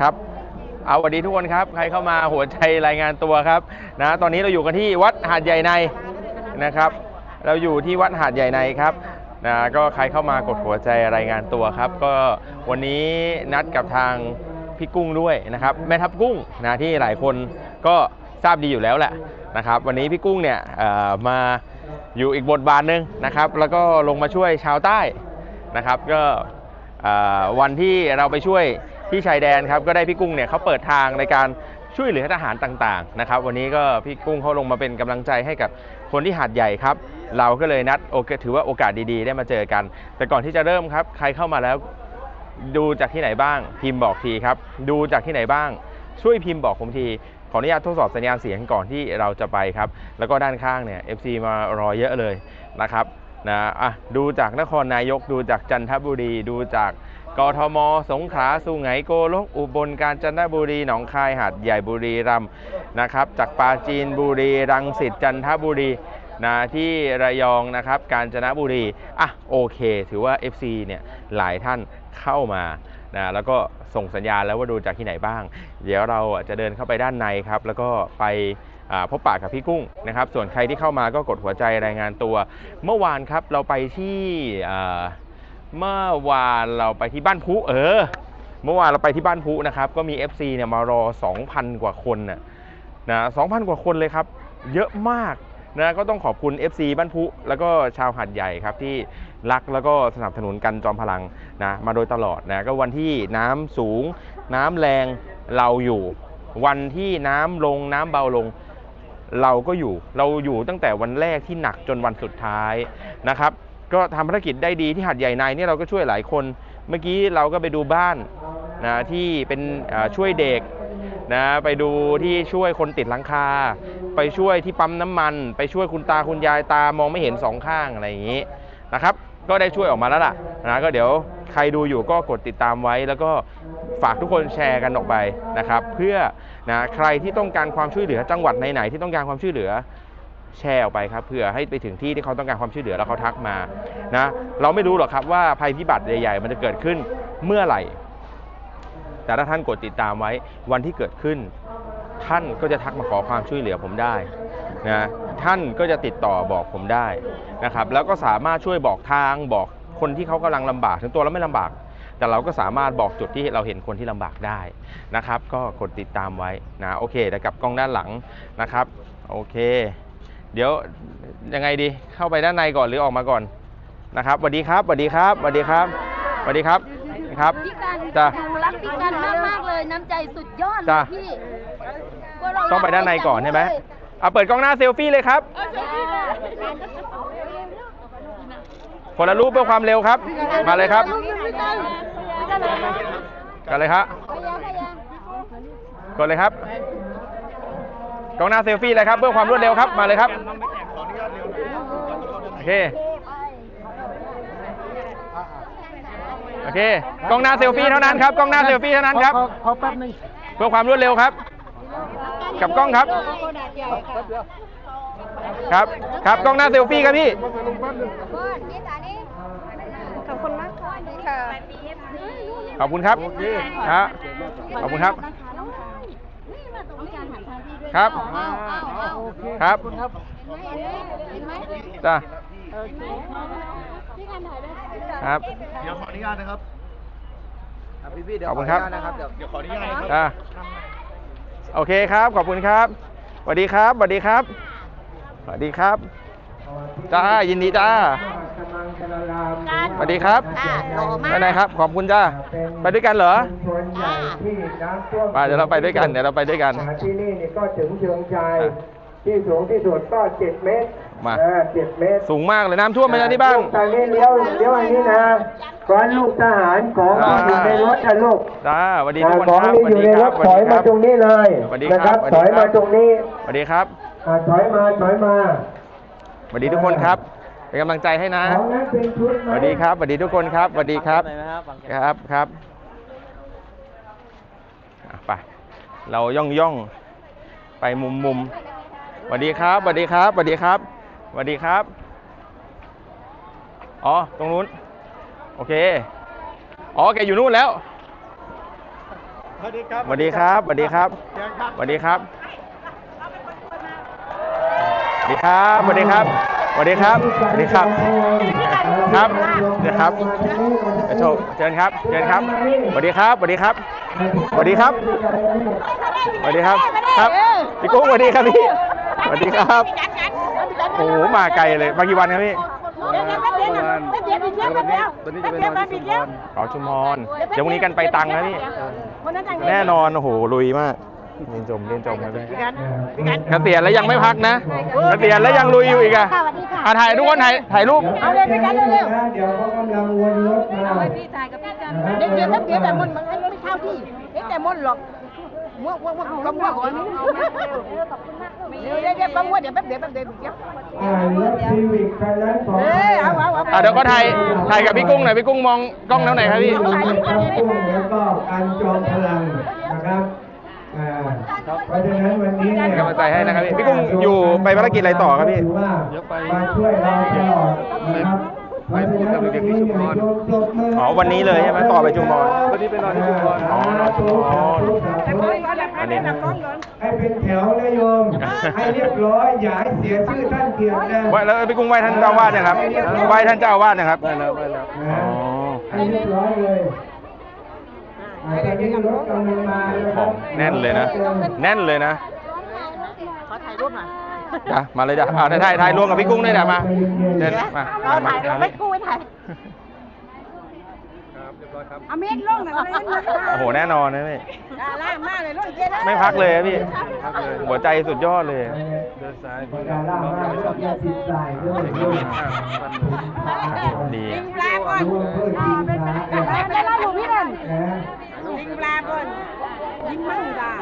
ครับ เอาสวัสดีทุกคนครับ ใครเข้ามาหัวใจรายงานตัวครับนะตอนนี้เราอยู่กันที่วัดหาดใหญ่ในนะครับ เราอยู่ที่วัดหาดใหญ่ในครับนะก็ใครเข้ามากดหัวใจรายงานตัวครับ ก็วันนี้นัดกับทางพี่กุ้งด้วยนะครับ แม่ทัพกุ้งนะที่หลายคนก็ทราบดีอยู่แล้วแหละนะครับ วันนี้พี่กุ้งเนี่ยมาอยู่อีกบทบาทหนึ่งนะครับ แล้วก็ลงมาช่วยชาวใต้นะครับ ก็วันที่เราไปช่วย ที่ชายแดนครับก็ได้พี่กุ้งเนี่ยเขาเปิดทางในการช่วยเหลือทหารต่างๆนะครับวันนี้ก็พี่กุ้งเขาลงมาเป็นกำลังใจให้กับคนที่หาดใหญ่ครับ เราก็เลยนัดโอกาสถือว่าโอกาสดีๆ ได้มาเจอกัน แต่ก่อนที่จะเริ่มครับ ใครเข้ามาแล้วดูจากที่ไหนบ้าง พิมพ์บอกทีครับ ดูจากที่ไหนบ้าง ช่วยพิมพ์บอกผมทีขออนุญาตทดสอบสัญญาณเสียงก่อนที่เราจะไปครับ แล้วก็ด้านข้างเนี่ย FC มารอเยอะเลยนะครับนะอะดูจากนครนายกดูจากจันทบุรี ดูจาก กทม สงขลาสุไหงโกลกอุบลกาญจนบุรี หนองคาย หาดใหญ่บุรีรัมย์นะครับ จากปาจีนบุรี รังสิต จันทบุรีนะที่ระยองนะครับ กาญจนบุรี อะโอเค ถือว่า FC เนี่ยหลายท่านเข้ามานะแล้วก็ส่งสัญญาณแล้วว่าดูจากที่ไหนบ้าง เดี๋ยวเราจะเดินเข้าไปด้านในครับ แล้วก็ไปพบปะกับพี่กุ้งนะครับ ส่วนใครที่เข้ามาก็กดหัวใจรายงานตัว เมื่อวานครับเราไปที่ เมื่อวานเราไปที่บ้านพุเออ เมื่อวานเราไปที่บ้านพุนะครับ ก็มี FC เนี่ยมารอ 2,000 กว่าคนน่ะนะ2,000 กว่าคนเลยครับ เยอะมากนะก็ต้องขอบคุณ FC บ้านพุแล้วก็ชาวหัดใหญ่ครับที่รักแล้วก็สนับสนุนกันจอมพลังนะมาโดยตลอดนะก็วันที่น้ำสูง น้ำแรงเราอยู่ วันที่น้ำลงน้ำเบาลงเราก็อยู่เราอยู่ตั้งแต่วันแรกที่หนักจนวันสุดท้ายนะครับ ก็ทำภารกิจได้ดีที่หัดใหญ่ในเนี่ยเราก็ช่วยหลายคน เมื่อกี้เราก็ไปดูบ้านนะที่เป็นช่วยเด็กนะไปดูที่ช่วยคนติดหลังคา ไปช่วยที่ปั๊มน้ำมัน ไปช่วยคุณตาคุณยายตามองไม่เห็นสองข้างอะไรอย่างนี้นะครับ ก็ได้ช่วยออกมาแล้วล่ะนะก็เดี๋ยวใครดูอยู่ก็กดติดตามไว้ แล้วก็ฝากทุกคนแชร์กันออกไปนะครับ เพื่อนะใครที่ต้องการความช่วยเหลือจังหวัดไหนๆที่ต้องการความช่วยเหลือ แชร์ออกไปครับเพื่อให้ไปถึงที่ที่เขาต้องการความช่วยเหลือแล้วเขาทักมานะเราไม่รู้หรอกครับว่าภัยพิบัติใหญ่ ๆ มันจะเกิดขึ้นเมื่อไหร่ แต่ถ้าท่านกดติดตามไว้วันที่เกิดขึ้น ท่านก็จะทักมาขอความช่วยเหลือผมได้นะท่านก็จะติดต่อบอกผมได้นะครับ แล้วก็สามารถช่วยบอกทางบอกคนที่เขากำลังลำบากถึงตัวเราไม่ลำบาก แต่เราก็สามารถบอกจุดที่เราเห็นคนที่ลำบากได้นะครับ ก็กดติดตามไว้นะโอเคแต่กลับกล้องด้านหลังนะครับ โอเค เดี๋ยวยังไงดีเข้าไปด้านในก่อนหรือออกมาก่อนนะครับสวัสดีครับสวัสดีครับสวัสดีครับสวัสดีครับครับพี่กันจ้ะหนูรักพี่กันมากมากๆเลยน้ำใจสุดยอดเลจ้ะยพี่พวกเราต้องไปด้านในก่อนใช่ไหมเอาเปิดกล้องหน้าเซลฟี่เลยครับคนละรูปเพื่อความเร็วครับ มาเลยครับกันเลยครับกดเลยครับ กล้องหน้าเซลฟี่เลยครับเพื่อความรวดเร็วครับมาเลยครับโอเคโอเคกล้องหน้าเซลฟี่เท่านั้นครับกล้องหน้าเซลฟี่เท่านั้นครับขอแป๊บนึงเพื่อความรวดเร็วครับ กับกล้องครับ ครับครับกล้องหน้าเซลฟี่ครับพี่ขอบคุณมากค่ะขอบคุณครับฮะขอบคุณครับ ครับครับจ้าครับ เดี๋ยวขออนุญาตนะครับพี่พี่ๆเดี๋ยวขอบคุณครับ ขออนุญาตนะครับ เดี๋ยวเดี๋ยวขออนุญาตนะครับ จ้าโอเคครับ ขอบคุณครับสวัสดีครับสวัสดีครับสวัสดีครับจ้ายินดีจ้าส วัสดีครับอ่าหล่อมากไปไหนครับ ขอบคุณจ้าไปด้วยกันเหรอไปเดี๋ยวเราไปด้วยกันเดี๋ยวเราไปด้วยกันที่นี่นี่ก็ถึงเชิงชายที่สูงที่สุดก็เจ็ดเมตรมาอ่เจ็ดเมตรสูงมากเลยน้ำท่วมไหมนะที่บ้าน ลูกทางนี้เลี้ยวเลี้ยวอันนี้นะก่อนลูกทหารของที่อยู่ในรถนะลูกจ้าสวัสดีทุกคนของครับที่อยู่ในรถถอยมาตรงนี้เลยสวัสดีนะคครัรับบถอยมาตรงนี้สวัสดีครับอ่าถอยมาถอยมา สวัสดีทุกคนครับ เป็นกำลังใจให้นะของนั้นเป็นชุดสวัสดีครับสวัสดีทุกคนครับสวัสดีครับครับครับอะไปเราย่องย่องไปมุมมุมสวัสดีครับสวัสดีครับสวัสดีครับสวัสดีครับ อ๋อ ตรงนู้น โอเค อ๋อ แกอยู่นู่นแล้ว สวัสดีครับ สวัสดีครับ สวัสดีครับเชิญครับสวัสดีครับ สวัสดีครับ สวัสดีครับ สวัสดีครับ สวัสดีครับ ครับเดี๋ยวครับโชว์เชิญครับ เชิญครับ สวัสดีครับ สวัสดีครับ สวัสดีครับ สวัสดีครับ ครับ พี่กุ้งสวัสดีครับพี่ สวัสดีครับ โอ้โห มาไกลเลย มากี่วันครับพี่วันนี้จะเป็นวันชุมพรอ๋อชุมพร เดี๋ยววันนี้กันไปตังนะพี่ แน่นอน โอ้โห ลุยมาก เรียนจมเรียนจมครับพี่เกษียณแล้วยังไม่พักนะเกษียณแล้วยังลุยอยู่อีกอะอะถ่ายทุกคนถ่ายถ่ายรูปเอาเลยไปกันเร็วเดี๋ยวเขากำลังวนรถมาพี่ชายกับพี่กันเดี๋ยวเดี๋ยวถ้าเดี๋ยวแต่มันมันไม่เท่าที่เดี๋ยวแต่มันหรอกมั่วมั่วมั่วก็มั่วก่อนเดี๋ยวเดี๋ยวเดี๋ยวก็มั่วเดี๋ยวแป๊บเดี๋ยวแป๊บเดี๋ยวเดี๋ยวอ่ารถซีวิกคันนั้นของเอ้ยเอาเอาเอาอะเดี๋ยวก็ถ่ายถ่ายกับพี่กุ้งหน่อยพี่กุ้งมองกล้องแล้วไหนครับพี่ครับกุ้งแล้วก็การจอมพลังนะครับอ่า เพราะฉะนั้นวันนี้เนี่ยเป็นกำลังใจให้นะครับพี่พี่กุ้งอยู่ไปภารกิจอะไรต่อครับพี่ถือว่ามาช่วยเราตลอดนะครับไปพูดกับเด็กๆที่ชุมพร อ๋อวันนี้เลยใช่ไหมต่อไปชุมพรวันนี้เป็นวันที่ชุมพร อ๋อนอนชุมพรอันนี้ให้เป็นแถวนะโยม ให้เรียบร้อยอย่าให้เสียชื่อท่านเกียรตินะไหว้แล้วพี่กุ้งไหว้ท่านเจ้าอาวาสนะครับไหว้ท่านเจ้าอาวาสนะครับได้แล้วได้แล้วอ๋อให้เรียบร้อยเลย ขครัอบงแน่นเลยนะ แน่นเลยนะขอถ่ายรูปหน่อยจ้ะมาเลยจ้ะอ่าถ่ายถ่ายรวมกับพี่กุ้งด้วยนะมาเชิญมาเรามาถ่ายรูปมาไม่กู้ไว้ถ่ายครับเรียบร้อยครับเอาเม็ดลงหน่อยเอาเม็ดลงโอ้โหแน่นอนนะพี่อ่าล่างมากเลยลงเจ๊นะไม่พักเลยอะพี่พักเลยหัวใจสุดยอดเลยเดินซ้ายประการล่างมาเพื่อจะติดใจด้ วยมีมีดข้างฟันหนูดีลิงปลาก่อนรู้ว่าเพื่อจริงนะได้แล้วอยู่พี่นั่นนะลิงปลาก่อนลิงมั่งดา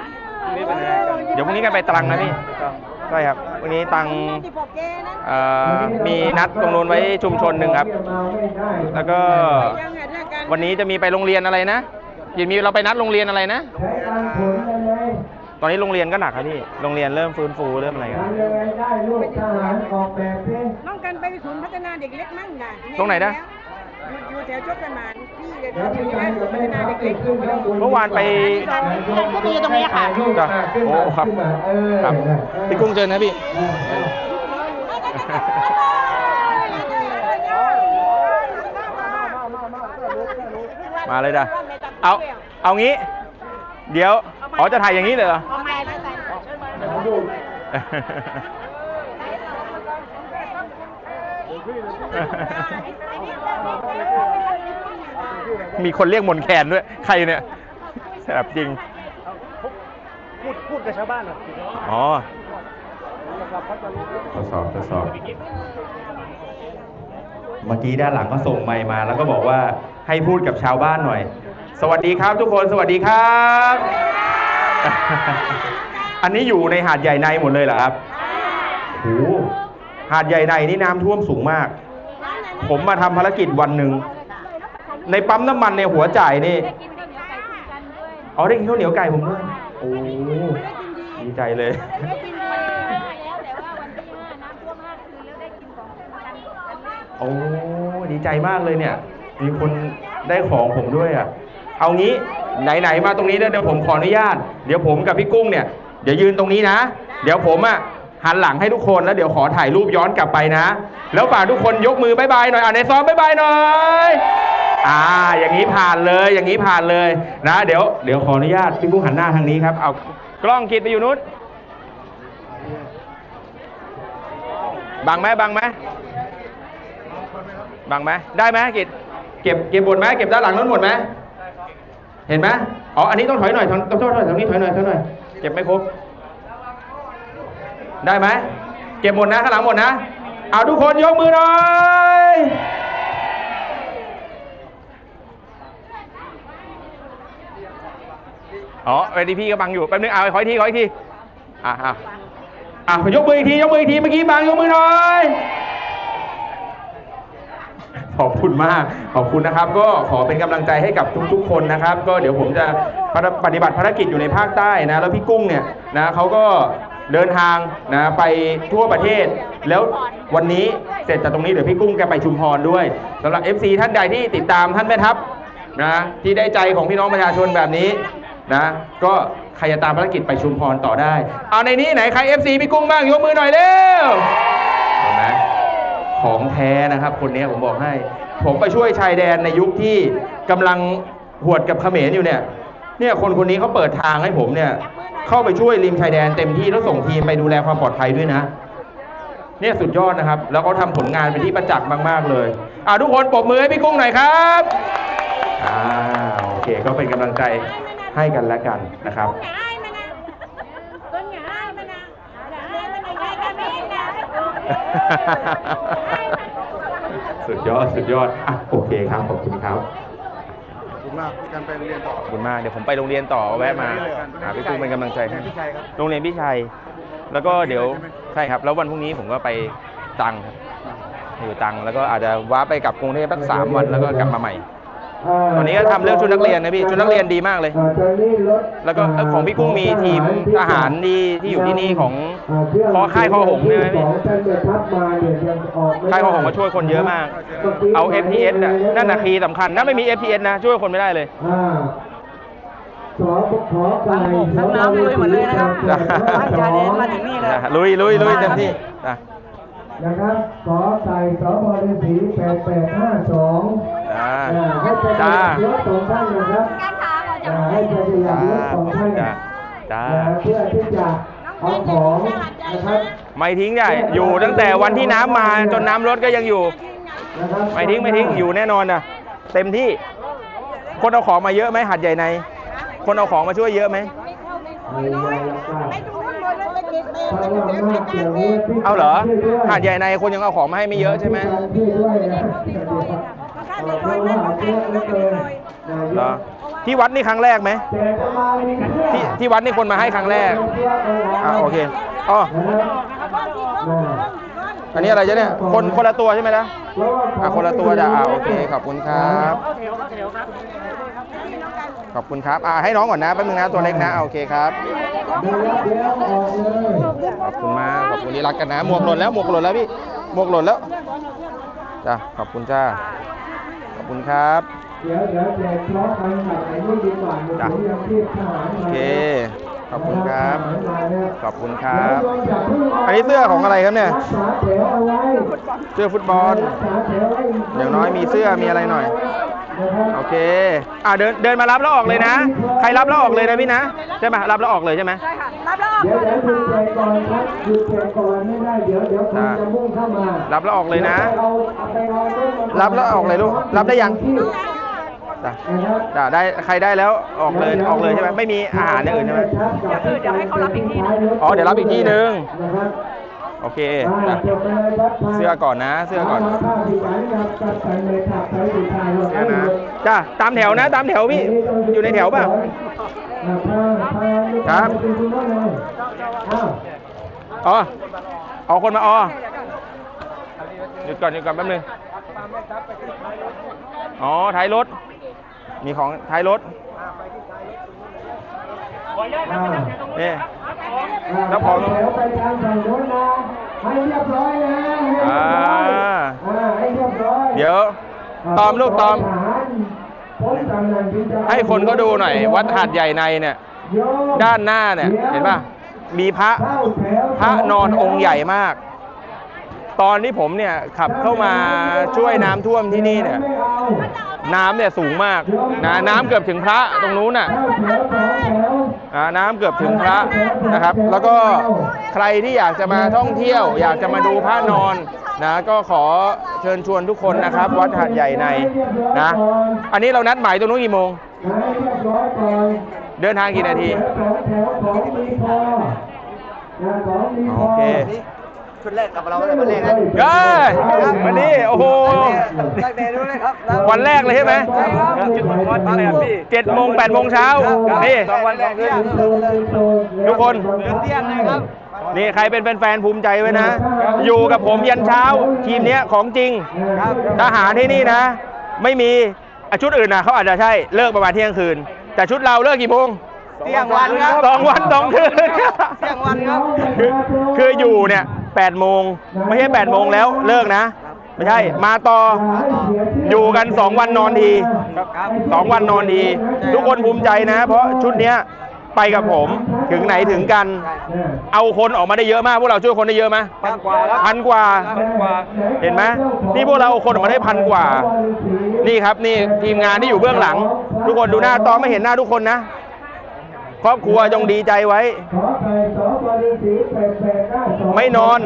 นี่เป็นไงครับเดี๋ยวพรุ่งนี้กันไปตรังนะพี่ใช่ครับวันนี้ตังที่ปกเกนะเอ่อมีนัดตรงนู้นไว้ชุมชนหนึ่งครับมาไม่ได้แล้วก็ยังไงเรื่องการวันนี้จะมีไปโรงเรียนอะไรนะยินมีเราไปนัดโรงเรียนอะไรนะใช้การผลได้ไหมตอนนี้โรงเรียนก็หนักครับพี่โรงเรียนเริ่มฟื้นฟูเริ่มอะไรกันทำยังไงได้ลูกทหารออกแบบสิน้องกันไปศูนย์พัฒนาเด็กเล็กมั่งนะตรงไหนนะ อยู่แถวชกกันมานพี่เด็กเดี๋ยวพี่ที่ชายศูกับนพัแม่ฒนาพาเด็กขึ้เล็นกขึ้นข้างเมื่อวานไปก็มีตรงนี้ค่ะโอ้ครับครับพี่กุ้งเจอนะพี่มาเลยจ้ะเอาเอางี้ เดี๋ยวอ๋อจะถ่ายอย่างนี้เลยเหรอ เอาไม้ไปใส่มีคนเรียกมนแคนด้วย ใครเนี่ยแสบจริง พูดพูดกับชาวบ้านหน่อยอ๋อทดสอบทดสอบเมื่อกี้ด้านหลังก็ส่งไมค์มาแล้วก็บอกว่าให้พูดกับชาวบ้านหน่อย สวัสดีครับทุกคนสวัสดีครับ อันนี้อยู่ในหาดใหญ่ในหมดเลยเหรอครับโอ้โหาดใหญ่ในนี่น้ำท่วมสูงมาก ผมมาทำภารกิจวันหนึ่ง ในปั๊มน้ำมันในหัวจ่ายนี่อ๋อได้กินข้าวเหนียวไก่ผมด้วยโอ้ดีใจเลยได้กินไปแล้วแต่ว่าวันที่ห้าน้ำท่วมห้าคืนแล้วได้กินของกันกันเลยโอ้ดีใจมากเลยเนี่ย มีคนได้ของผมด้วยอะ เอางี้ไหนๆมาตรงนี้แล้วเดี๋ยวผมขออนุญาต เดี๋ยวผมกับพี่กุ้งเนี่ย เดี๋ยวยืนตรงนี้นะ เดี๋ยวผมอะ หันหลังให้ทุกคนแล้วเดี๋ยวขอถ่ายรูปย้อนกลับไปนะ แล้วฝากทุกคนยกมือบายบายหน่อยอะในซ้อมบายบายหน่อยอ่าอย่างนี้ผ่านเลยอย่างนี้ผ่านเลยนะ เดี๋ยวเดี๋ยวขออนุญาตพี่กุ้หันหน้าทางนี้ครับเอากล้องกิดไปอยู่นู้นบังไหมบังไหมบังไหมได้ไหมกิจเก็บเก็บหมดไหมเก็บด้านหลังนั้นหมดไหมเห็นไหมอ๋ออันนี้ต้องถอยหน่อยต้องต้องโทษหน่อยตรงนี้ถอยหน่อยถอยหน่อยเก็บไม่ครบ ได้ไหมเก็บหมดนะข้างหลังหมดนะ เอาทุกคนยกมือหน่อยอ๋อเวทีพี่ก็บังอยู่แป๊บนึงเอาขออีกทีขออีกทีอะอะอะยกมืออีกทียกมืออีกทีเมื่อกี้บางยกมือหน่อยขอบคุณมาก ขอบคุณนะครับ ก็ขอเป็นกำลังใจให้กับทุกๆ คนนะครับ ก็เดี๋ยวผมจะปฏิบัติภารกิจอยู่ในภาคใต้นะ แล้วพี่กุ้งเนี่ยนะเขาก็ เดินทางนะไปทั่วประเทศ แล้ววันนี้เสร็จจากตรงนี้เดี๋ยวพี่กุ้งแกไปชุมพรด้วยสำหรับ FC ท่านใดที่ติดตามท่านแม่ทัพนะที่ได้ใจของพี่น้องประชาชนแบบนี้นะก็ใครจะตามภารกิจไปชุมพรต่อได้ เอาในนี้ไหนใคร FC พี่กุ้งบ้างยกมือหน่อยเร็วเห็นไหมของแท้นะครับ คนนี้ผมบอกให้ ผมไปช่วยชายแดนในยุคที่กำลังหวดกับเขมรอยู่เนี่ยเนี่ยคนคนนี้เขาเปิดทางให้ผมเนี่ย เข้าไปช่วยริมชายแดนเต็มที่แล้วส่งทีมไปดูแลความปลอดภัยด้วยนะเนี่ยสุดยอดนะครับ แล้วเขาทำผลงานเป็นที่ประจักษ์มาก ๆ เลยอ่าทุกคนปรบมือให้พี่กุ้งหน่อยครับอ่าโอเคก็เป็นกำลังใจให้กันและกันนะครับสุดยอด สุดยอดอะโอเคครับ ขอบคุณครับขอบ คุณมากที่การไปเรียนต่อ ขอบคุณมาก เดี๋ยวผมไปโรงเรียนต่อแวะมาหาพี่กุ้งเป็นกำลังใจให้พี่ชัยครับ โรงเรียนพี่ชัย แล้วก็เดี๋ยวใช่ครับ แล้ววันพรุ่งนี้ผมก็ไปตรังครับอยู่ตรังแล้วก็อาจจะว้าไปกลับกรุงเทพสักสามวันแล้วก็กลับมาใหม่ ตอนนี้ก็ทำเรื่องชุดนักเรียนนะพี่ชุดนักเรียนดีมากเลยอ่าตอนนี้รถแล้วก็เอ้ยของพี่กุ้งมีทีมทหารที่ที่อยู่ที่นี่ของาคอค่ายคอหงส์ใช่ไหมพี่ของท่านจะทัพมาเนี่ยยังออกไม่ได้ค่ายคอหงส์มาช่วยคนเยอะมาก เอา FPS น่ะนั่นน่ะคีย์สำคัญถ้าไม่มี FPS นะ ช่วยคนไม่ได้เลยอ่าสอขอไก่ทั้งน้ำลุยหมดเลยนะครับจ้ะบ้านชายแดนมาถึงนี่เลยนะลุยลุยลุยเต็มที่นะนะครับขอไก่สอบอฤาษีแปดแปดห้าสอง จ้าให้จะจ้ารถสองท่านนะครับอ่าให้จะขยับรถสองท่านจ้าจ้านะเพื่อที่จะเอาของนะครับไม่ทิ้งได้อยู่ตั้งแต่วันที่น้ำมาจนน้ำลดก็ยังอยู่นะครับไม่ทิ้งไม่ทิ้งอยู่แน่นอนนะเต็มที่ คนเอาของมาเยอะไหมหัดใหญ่ใน คนเอาของมาช่วยเยอะไหมไม่ยอมรับถ้าว่ามากอย่างนี้พี่เอาเหรอช่วยด้วยหาดใหญ่ในคนยังเอาของมาให้ไม่เยอะใช่ไหม ช่วยด้วยนเพราะว่าเยอะเลือเหรอที่วัดนี่ครั้งแรกไหมที่ที่วัดนี่คนมาให้ครั้งแรกอ่าโอเคอ๋ออันนี้อะไรจ๊ะเนี่ยคนคนละตัวใช่ไหมนะอะคนละตัวจ้ะอ่าโอเคขอบคุณครับขอบคุณครับอ่าให้น้องก่อนนะแป๊บนึงนะตัวเล็กนะโอเคครับขอบคุณมากขอบคุณที่รักกันนะหมวกหล่นแล้วหมวกหล่นแล้วพี่หมวกหล่นแล้วจ้ะขอบคุณจ้า คุณครับเดี๋ยวเดี๋ยวแจกพร้อมกันกับไอ้นี่ดีกว่าหนูจ้ะยังชีพทหารโอมาเค ขอบคุณครับทหารมาแล้วขอบคุณครับเดี๋ยวโยมอย่าเพิ่งกอันนี้เสื้อของอะไรครับเนี่ยรักษาแถวเอาไว้เสื้อฟุตบอลรักษาแถวไว้อย่างน้อยมีเสื้อมีอะไรหน่อยนะครับ โอเค อ่าเดินเดินมารับแล้วออกเลยนะ ใครรับแล้วออกเลยนะพี่นะ ใช่ไหมรับแล้วออกเลยใช่ไหมเดี๋ยวเดี๋ยวดูใจก่อนครับดูใจก่อนไม่ได้เดี๋ยวเดี๋ยวคนจะมุ่งเข้ามา รับแล้วออกเลยนะดี๋วไปเอาเอาไปเอารถมารับแล้วออกเลยลูก รับได้ยังจ้ะนะครับจ้ะได้ใครได้แล้วออกเลยออกเลยใช่ไหมไม่มีอาหารอย่างอื่นใช่ไหมเดี๋ยวให้เขารับอีกทีนึงอ๋อเดี๋ยวรับอีกที่หนึ่งนะครับ โอเคอ่าจ้ะจบไปเลยครับเสื้อก่อนนะ เสื้อก่อนผ้าสีสันกับกับใส่เลยถักใส่สีชายหมดเสื้อนะจ้ะตามแถวนะ ตามแถวพี่ อยู่ในแถวป่ะอ่าผ้าผ้าครับดูดูว่าเลยอ้าวอ๋อเอาคนมาอ๋อหยุดก่อนหยุดก่อนแป๊บนึงอ๋อท้ายรถ มีของท้ายรถอ้าวนี่อ่าแล้วของแถวไปทางฝั่งโน้นนะให้เรียบร้อยนะให้เรียบร้อยอ่าอ่าให้เรียบร้อยเดี๋ยวตอมลูกตอมทหารพ้นกำนันถึงจะให้คนเขาดูหน่อย วัดหาดใหญ่ในเนี่ยโยมด้านหน้าเนี่ย เห็นป่ะมีพระเข้าแถวพระนอนองค์ใหญ่มาก ตอนที่ผมเนี่ยขับเข้ามาช่วยน้ำท่วมที่นี่เนี่ยไม่เอา น้ำเนี่ยสูงมากนะน้ำเกือบถึงพระตรงนู้นน่ะน้ำเกือบถึงพระนะครับ แล้วก็ใครที่อยากจะมาท่องเที่ยว อยากจะมาดูพระนอนนะก็ขอเชิญชวนทุกคนนะครับ วัดหาดใหญ่ในนะอันนี้เรานัดหมายตรงนู้นกี่โมง เดินทางกี่นาทีโอเค ชุดแรกกับเราเลยมาเล่นนะเอ้ยวันนี้โอ้โห ตั้งแต่นู้นเลยครับวันแรกเลยใช่ไหมจุดหมายมาเลยครับพี่เจ็ดโมงแปดโมงเช้านี่สองวันสองเที่ยงทุกคนเที่ยงเลยครับนี่ใครเป็นแฟนๆภูมิใจไว้นะ อยู่กับผมยันเช้า ทีมเนี้ยของจริงทหารที่นี่นะ ไม่มีอะชุดอื่นนะเขาอาจจะใช่เลิกประมาณเที่ยงคืน แต่ชุดเราเลิกกี่โมงเที่ยงวันครับสองวันสองคืนเที่ยงวันครับคือคืออยู่เนี่ย แปดโมงไม่ใช่แปดโมงแล้วเลิกนะ ไม่ใช่ มาต่ออยู่กันสองวันนอนทีสองวันนอนทีทุกคนภูมิใจนะ เพราะชุดเนี้ยไปกับผมถึงไหนถึงกัน เอาคนออกมาได้เยอะมาก พวกเราช่วยคนได้เยอะไหมพันกว่าครับพันกว่าพันกว่า เห็นไหมนี่พวกเราเอาคนออกมาได้พันกว่า นี่ครับนี่ทีมงานที่อยู่เบื้องหลัง ทุกคนดูหน้าตอนไม่เห็นหน้าทุกคนนะ ครอบครัวจงดีใจไว้ ไม่นอน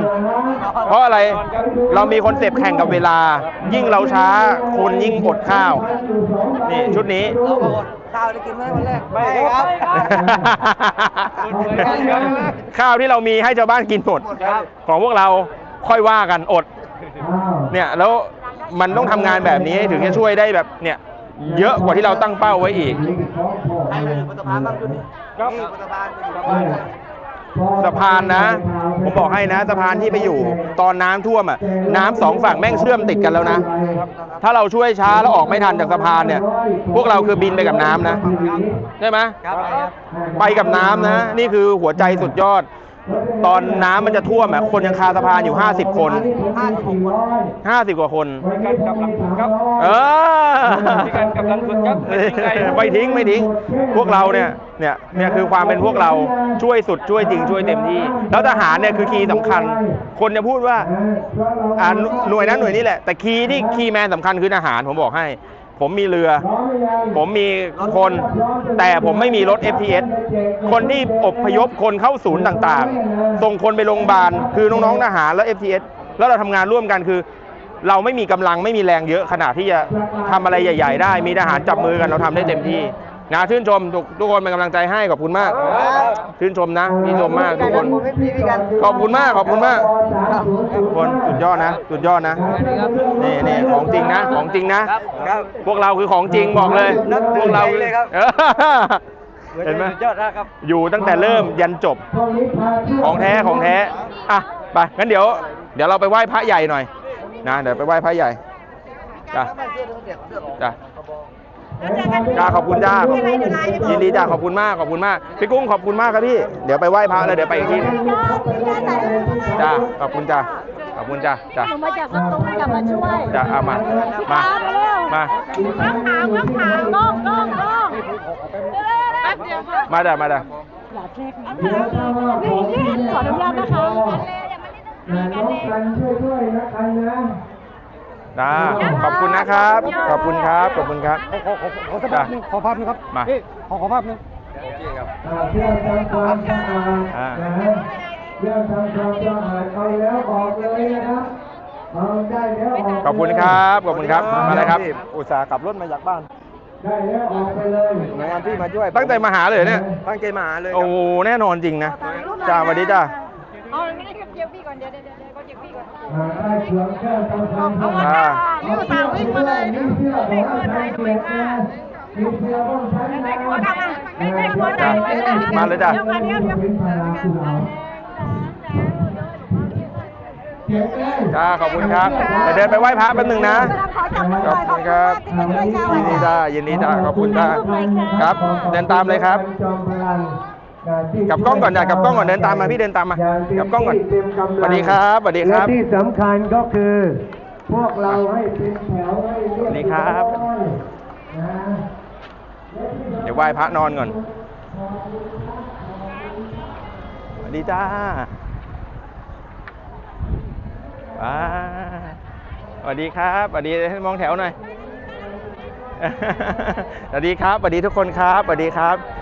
เพราะอะไรเรามีคอนเซปต์แข่งกับเวลา ยิ่งเราช้าคนยิ่งอดข้าว นี่ ชุดนี้ข้าวได้กินไหมวันแรกไม่ครับข้าวที่เรามีให้ชาวบ้านกินหมดครับของพวกเราค่อยว่ากันอด เนี่ยแล้วมันต้องทำงานแบบนี้ถึงจะช่วยได้แบบเนี่ย เยอะกว่าที่เราตั้งเป้าไว้อีก ใครไปถึงบนสะพานบ้างจุดนี้ครับบนสะพานไปถึงสะพาน สะพานนะ ผมบอกให้นะสะพานที่ไปอยู่ ตอนน้ำท่วมอะน้ำสองฝั่งแม่งเชื่อมติดกันแล้วนะ ถ้าเราช่วยช้าแล้วออกไม่ทันจากสะพานเนี่ย พวกเราคือบินไปกับน้ำนะ ใช่ไหม ครับไปกับน้ำนะ นี่คือหัวใจสุดยอด ตอนน้ำมันจะท่วมอะคนยังคาสะพานอยู่ 50 คน50 กว่าคนกำลังครับเออมีการกำลังฝึกครับไม่ทิ้งใครไม่ทิ้งไม่ทิ้ง พวกเราเนี่ย เนี่ย เนี่ยคือความเป็นพวกเราช่วยสุดช่วยจริงช่วยเต็มที่ แล้วทหารเนี่ยคือคีย์สำคัญ คนจะพูดว่าอ่าหน่วยนั้นหน่วยนี้แหละ แต่คีย์ที่คีย์แมนสำคัญคือทหารผมบอกให้ ผมมีเรือ ผมมีคน แต่ผมไม่มีรถ FTS คนที่อพยพคนเข้าศูนย์ต่างๆ ส่งคนไปโรงพยาบาล คือน้องๆทหารแล้ว FTS แล้วเราทำงานร่วมกันคือ เราไม่มีกำลังไม่มีแรงเยอะขนาดที่จะทำอะไรใหญ่ ๆ ได้ มีทหารจับมือกันเราทำได้เต็มที่ นะชื่นชมทุกทุกคนเป็นกำลังใจให้ขอบคุณมาก ชื่นชมนะชื่นชมมากทุกคน ขอบคุณมากขอบคุณมากทุกคนสุดยอดนะ สุดยอดนะนี่นี่ของจริงนะของจริงนะครับพวกเราคือของจริงบอกเลยนับถืพอวกเราใจเลยครับเออเห็นไหมสุดยอดนะครับ อยู่ตั้งแต่เริ่มยันจบ ของแท้ของแท้อะไปงั้นเดี๋ยว เดี๋ยวเราไปไหว้พระใหญ่หน่อย นะเดี๋ยวไปไหว้พระใหญ่จ้ะจ้ะ จ้าขอบคุณจ้ายินดีจ้าขอบคุณมากขอบคุณมากพี่กุ้งขอบคุณมากครับพี่เดี๋ยวไปไหว้พระแล้วเดี๋ยวไปอีกที่หนึงจ้าขอบคุณจ้าขอบคุณจ้าจ้าหนูมาจากสตูลกลับมาช่วยจ้าเอามามามาข้างขางข้างขางกล้องกล้องกล้องแป๊บเดียวค่ะมาจ้ามาจ้าขออนุญาตนะคะน้องกันช่วยด้วยนะกันนะ จ้าขอบคุณนะครับ ขอบคุณครับ ขอบคุณครับ ขอขอขอสักภาพหนึงขอภาพหนึงครับมาเอ๊ะขอขอภาพหนึงอ่าเพื่อทำความสะอาดอ่า นะฮะเพื่อทำความสะอาดเอาแล้วออกเลยนะครับเอาได้แล้วออกขอบคุณครับ ขอบคุณครับ มาเลยครับ อุตส่าห์ขับรถมาจากบ้าน ได้แล้วออกไปเลยหน่วยงานที่มาช่วยตั้งใจมาหาเลยเหรอเนี่ย ตั้งใจมาหาเลยคโอ้รับ โหแน่นอนจริงนะ จ้าสวัสดีจ้าเอา ไม่ได้กับเจฟฟี่ก่อน เดี๋ยวเดี๋ยวเดี๋ยวก็เจฟฟี่ก่อนอ่าได้เสือแก้วทำความสะอาดอ่านี่อุตส่าห์วิ่งมาเลยมีเสื้อของอาจารย์เกียรตินะมีเสื้อต้องใช้นะไม่กลัวทำอะไม่ไม่กลัวใจเลยนะมาเลยจ้ะเดี๋ยวกันเดี๋ยวเดี๋ยวเป็นพลังคุณเอาเกียรติเลยจ้าขอบคุณครับเดี๋ยวเดินไปไหว้พระแป๊บนึงนะขอบคุณครับยินดีจ้ายินดีจ้าขอบคุณจ้าครับ เดินตามเลยครับ กลับกล้องก่อนจ้ะกลับกล้องก่อนเดินตามมาพี่เดินตามมากลับกล้องก่อนสวัสดีครับสวัสดีครับและที่สำคัญก็คือ พวกเราให้เป็นแถวให้เรียบสวัสดีครับร้อยนะเดี๋ยวไหว้พระนอนก่อนสวัสดีจ้าว้าสวัสดีครับสวัสดีมองแถวหน่อยสวัสดีครับสวัสดีทุกคนครับสวัสดีครับ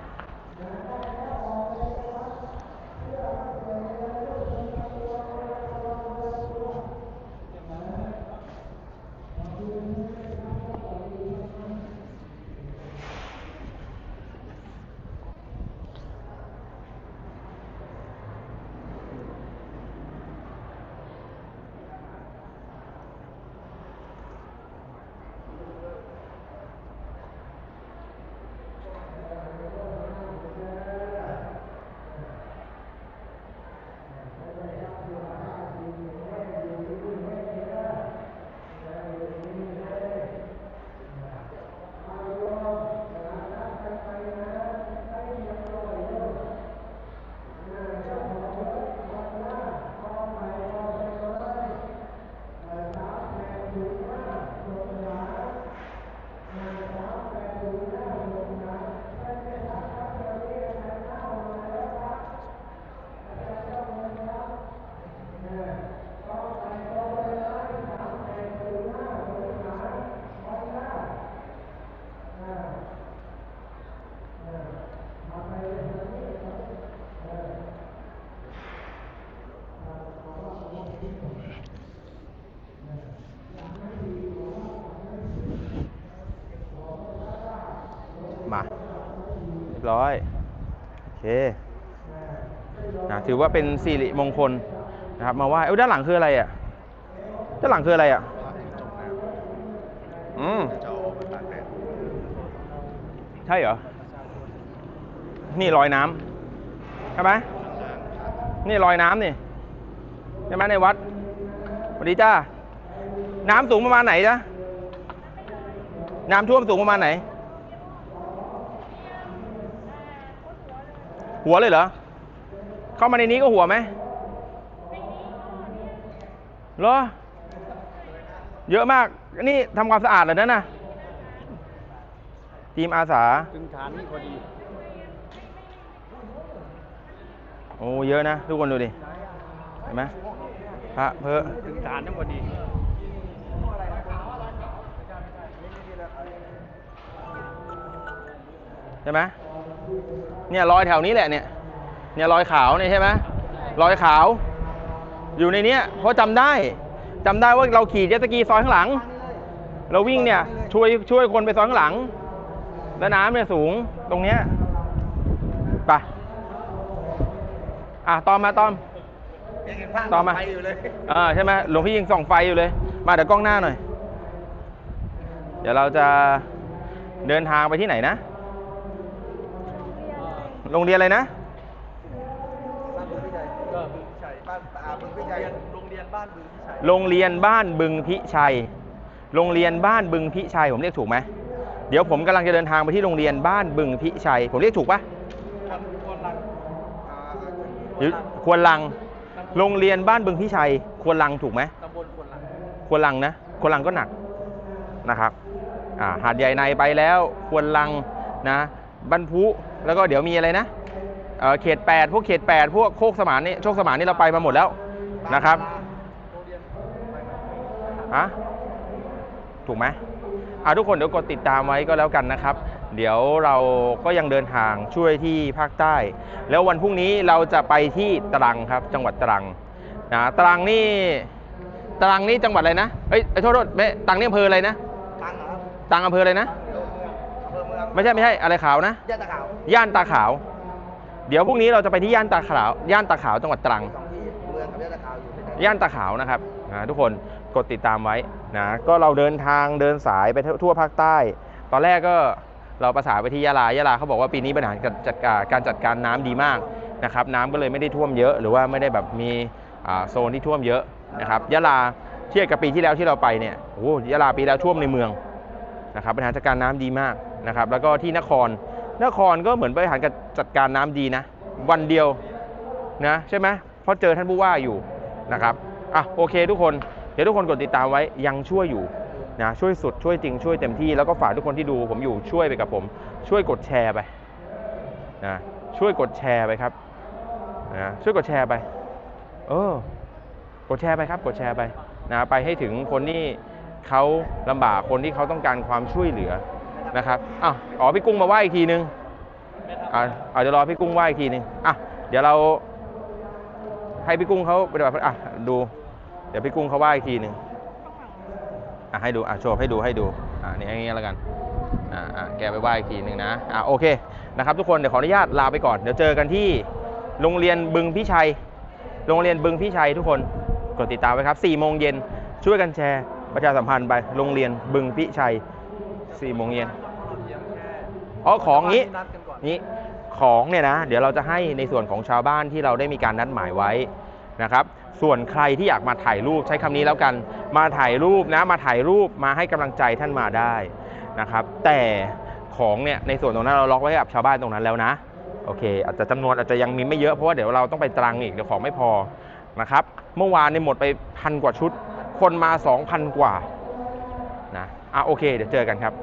มาเรียบร้อย โอเคนะถือว่าเป็นสิริมงคลนะครับ มาว่าเอ้ยด้านหลังคืออะไรอะ ด้านหลังคืออะไรอะอืมใช่เหรอ นี่ลอยน้ำใช่ไหมนี่ลอยน้ำนี่ ช่ไหมในวัดสวัสดีจ้า น้ำสูงประมาณไหนจ๊ะน้ำท่วมสูงประมาณไหน หัวเลยเหรอ เข้ามาในนี้ก็หัวไหมเหรอ เยอะมาก นี่ทำความสะอาดเหรอนั่นน่ะ ทีมอาสาถึงฐานนี่พอดี โอ้ เยอะนะ ทุกคนดูดิเห็นไหมพระเพอถึงฐานนี่พอดีใช่ไหมเนี่ยรอยแถวนี้แหละเนี่ย เนี่ยรอยขาวเนี่ยใช่ไหมรอยขาว อยู่ในเนี้ยเพราะจำได้จำได้ว่าเราขี่เจ็ตสกีซอยข้างหลัง เราวิ่งเนี่ยช่วยช่วยคนไปซอยข้างหลัง แล้วน้ำเนี่ยสูงตรงเนี้ยไปอะตอมมาตอม ยังเห็นพระต่อมา ไปอยู่เลยอ่าใช่ไหมหลวงพี่ยังส่องไฟอยู่เลย มาเดี๋ยวกล้องหน้าหน่อย เดี๋ยวเราจะเดินทางไปที่ไหนนะ โรงเรียนอะไรนะ บ้านบึงพิชัยบ้านอ่าบึงพิชัยโรงเรียนบ้านบึงพิชัยโรงเรียนบ้านบึงพิชัย โรงเรียนบ้านบึงพิชัย ผมเรียกถูกไหม เดี๋ยวผมกำลังจะเดินทางไปที่โรงเรียนบ้านบึงพิชัย ผมเรียกถูกปะอ่าหรือควรลัง โรงเรียนบ้านบึงพิชัยควรลังถูกไหมตำบลคนลังควรลังนะควรลังก็หนักนะครับอ่าหาดใหญ่ในไปแล้วควรลังนะบรรพุแล้วก็เดี๋ยวมีอะไรนะเอ่อเขต 8 พวกเขต 8 พวกโคกสมานนี่โชคสมานนี่เราไปมาหมดแล้วนะครับฮะถูกไหมอ่าทุกคนเดี๋ยวกดติดตามไว้ก็แล้วกันนะครับ เดี๋ยวเราก็ยังเดินทางช่วยที่ภาคใต้ แล้ววันพรุ่งนี้เราจะไปที่ตรังครับจังหวัดตรังนะตรังนี่ตรังนี่จังหวัดอะไรนะเอ้ยเอ้ยโทษโทษไม่ตรังนี่อำเภออะไรนะตังเหรอครับตรังอำเภออะไรนะอำเภอเมืองไม่ใช่ไม่ใช่อะไรขาวนะย่านตะขาวย่านตาขาว เดี๋ยวพรุ่งนี้เราจะไปที่ย่านตาขาว ย่านตาขาวจังหวัดตรัง สองที่เมืองกับย่านตะขาวอยู่ด้วยกันย่านตาขาวนะครับนะทุกคนกดติดตามไว้นะก็เราเดินทางเดินสายไปทั่วภาคใต้ ตอนแรกก็ เราประสานไปที่ยะลายะลาเขาบอกว่าปีนี้ปัญหาการจัดการจัดการน้ำดีมากนะครับน้ำก็เลยไม่ได้ท่วมเยอะ หรือว่าไม่ได้แบบมีโซนที่ท่วมเยอะนะครับยะลาเทียบกับปีที่แล้วที่เราไปเนี่ยโอ้ยะลาปีแล้วท่วมในเมืองนะครับบริหารจัดการน้ำดีมากนะครับแล้วก็ที่นครนครก็เหมือนบริหารจัดการน้ำดีนะ วันเดียวนะใช่ไหมเพราะเจอท่านผู้ว่าอยู่นะครับอะโอเคทุกคนเดี๋ยวทุกคนกดติดตามไว้ยังช่วยอยู่ นะช่วยสุดช่วยจริงช่วยเต็มที่แล้วก็ฝากทุกคนที่ดูผมอยู่ช่วยไปกับผม ช่วยกดแชร์ไปนะช่วยกดแชร์ไปครับนะช่วยกดแชร์ไป เออกดแชร์ไปครับ กดแชร์ไปนะไปให้ถึงคนที่เขาลำบากคนที่เขาต้องการความช่วยเหลือนะครับอ้าวอ๋อพี่กุ้งมาไหว้อีกทีนึงอ่าอาจจะรอพี่กุ้งไหว้อีกทีหนึงอะเดี๋ยวเราให้พี่กุ้งเขาปฏิบัติอะดู เดี๋ยวพี่กุ้งเขาไหว้อีกทีหนึ่ง อะให้ดูอะโชว์ให้ดูให้ดูอะนี่อย่างเงี้ยแล้วกันอะอะแกไปไหว้อีกทีหนึ่งนะอะโอเคนะครับทุกคนเดี๋ยวขออนุญาตลาไปก่อนเดี๋ยวเจอกันที่โรงเรียนบึงพิชัย โรงเรียนบึงพิชัยทุกคนกดติดตามไว้ครับ4โมงเย็นช่วยกันแชร์ประชาสัมพันธ์ไปโรงเรียนบึงพิชัย4โมงเย็นอ๋อของงี้นัดกันก่อนนี้ของเนี่ยนะเดี๋ยวเราจะให้ในส่วนของชาวบ้านที่เราได้มีการนัดหมายไว้นะครับ ส่วนใครที่อยากมาถ่ายรูปใช้คำนี้แล้วกัน มาถ่ายรูปนะมาถ่ายรูปมาให้กำลังใจท่านมาได้นะครับ แต่ของเนี่ยในส่วนตรงนั้นเราล็อกไว้กับชาวบ้านตรงนั้นแล้วนะโอเค อาจจะจำนวนอาจจะยังมีไม่เยอะเพราะว่าเดี๋ยวเราต้องไปตรังอีกเดี๋ยวของไม่พอนะครับเมื่อวานเนี่ยหมดไปพันกว่าชุด คนมา 2,000 กว่านะอะโอเค เดี๋ยวเจอกันครับ